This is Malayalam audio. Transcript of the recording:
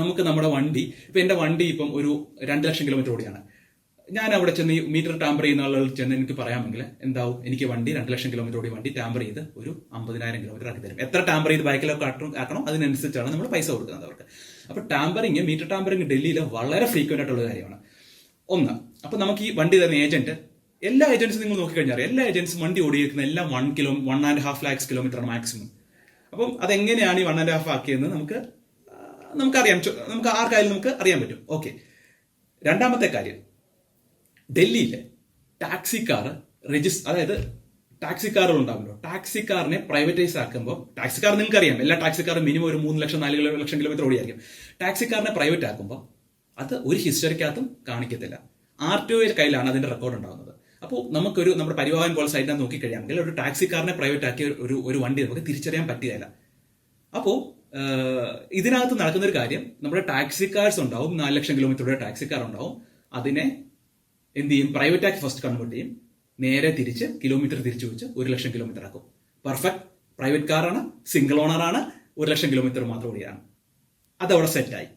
നമുക്ക് നമ്മുടെ വണ്ടി ഇപ്പൊ എന്റെ വണ്ടി ഇപ്പം ഒരു രണ്ട് ലക്ഷം കിലോമീറ്റർ ഓടിയാണ്. ഞാൻ അവിടെ ചെന്ന് മീറ്റർ ടാമ്പർ ചെയ്യുന്ന ആളുകൾ ചെന്ന് എനിക്ക് പറയാമെങ്കിൽ എന്താവും? എനിക്ക് വണ്ടി രണ്ട് ലക്ഷം കിലോമീറ്റർ ഓടി വണ്ടി ടാമ്പർ ചെയ്ത് ഒരു അമ്പതിനായിരം കിലോമീറ്റർ ആക്കി തരും. എത്ര ടാമ്പർ ചെയ്ത് ബൈക്കിലൊക്കെ ആക്കണം? അതിനനുസരിച്ചാണ് നമ്മൾ പൈസ കൊടുക്കുന്നത് അവർക്ക്. അപ്പൊ ടാമ്പറിങ് മീറ്റർ ടാമ്പറിങ് ഡൽഹിയിൽ വളരെ ഫ്രീക്വന്റ് ആയിട്ടുള്ള കാര്യമാണ്. ഒന്ന് അപ്പൊ നമുക്ക് ഈ വണ്ടി തരുന്ന ഏജന്റ് എല്ലാ ഏജൻസും നിങ്ങൾ നോക്കിക്കഴിഞ്ഞാൽ എല്ലാ ഏജൻസും വണ്ടി ഓടിയിരിക്കുന്ന എല്ലാം one kilo one and half lakhs kilometre ആണ് മാക്സിമം അപ്പം അതെങ്ങനെയാണ് ഈ വൺ ആൻഡ് ഹാഫ് ആക്കിയതെന്ന് നമുക്ക് നമുക്കറിയാം നമുക്ക് ആർക്കായാലും നമുക്ക് അറിയാൻ പറ്റും. ഓക്കെ രണ്ടാമത്തെ കാര്യം. ഡൽഹിയിലെ ടാക്സി കാർ രജിസ് അതായത് ടാക്സി കാറുകൾ ഉണ്ടാവുമല്ലോ ടാക്സി കാറിനെ പ്രൈവറ്റൈസ് ആക്കുമ്പോൾ ടാക്സി കാർ നിങ്ങൾക്ക് അറിയാം എല്ലാ ടാക്സി കാറും മിനിമം ഒരു മൂന്ന് ലക്ഷം നാല് ലക്ഷം കിലോമീറ്റർ ഓടിയായിരിക്കും. ടാക്സി കാറിനെ പ്രൈവറ്റ് ആക്കുമ്പോൾ അത് ഒരു ഹിസ്റ്ററിക്കകത്തും കാണിക്കത്തില്ല. ആർ ടി ഒയുടെ കയ്യിലാണ് അതിന്റെ റെക്കോർഡ് ഉണ്ടാകുന്നത്. അപ്പോൾ നമുക്കൊരു നമ്മുടെ പരിവാഹൻ പോലെ സൈറ്റിനെ നോക്കിക്കഴിയാമെങ്കിൽ ഒരു ടാക്സി കാറിനെ പ്രൈവറ്റ് ആക്കിയ ഒരു ഒരു വണ്ടി നമുക്ക് തിരിച്ചറിയാൻ പറ്റിയതല്ല അപ്പോൾ ഇതിനകത്ത് നടക്കുന്ന ഒരു കാര്യം നമ്മുടെ ടാക്സി കാർസ് ഉണ്ടാവും നാല് ലക്ഷം കിലോമീറ്ററുടെ കാർ ഉണ്ടാവും. അതിനെ എന്ത് ചെയ്യും? പ്രൈവറ്റ് ആക്കി ഫസ്റ്റ് കൺവേർട്ട് ചെയ്യും. നേരെ തിരിച്ച് കിലോമീറ്റർ തിരിച്ചു വെച്ച് ഒരു ലക്ഷം കിലോമീറ്റർ ആക്കും. പെർഫെക്റ്റ് പ്രൈവറ്റ് കാറാണ് സിംഗിൾ ഓണറാണ് ഒരു ലക്ഷം കിലോമീറ്റർ മാത്രം ഓടിയാണ്. അതവിടെ സെറ്റായി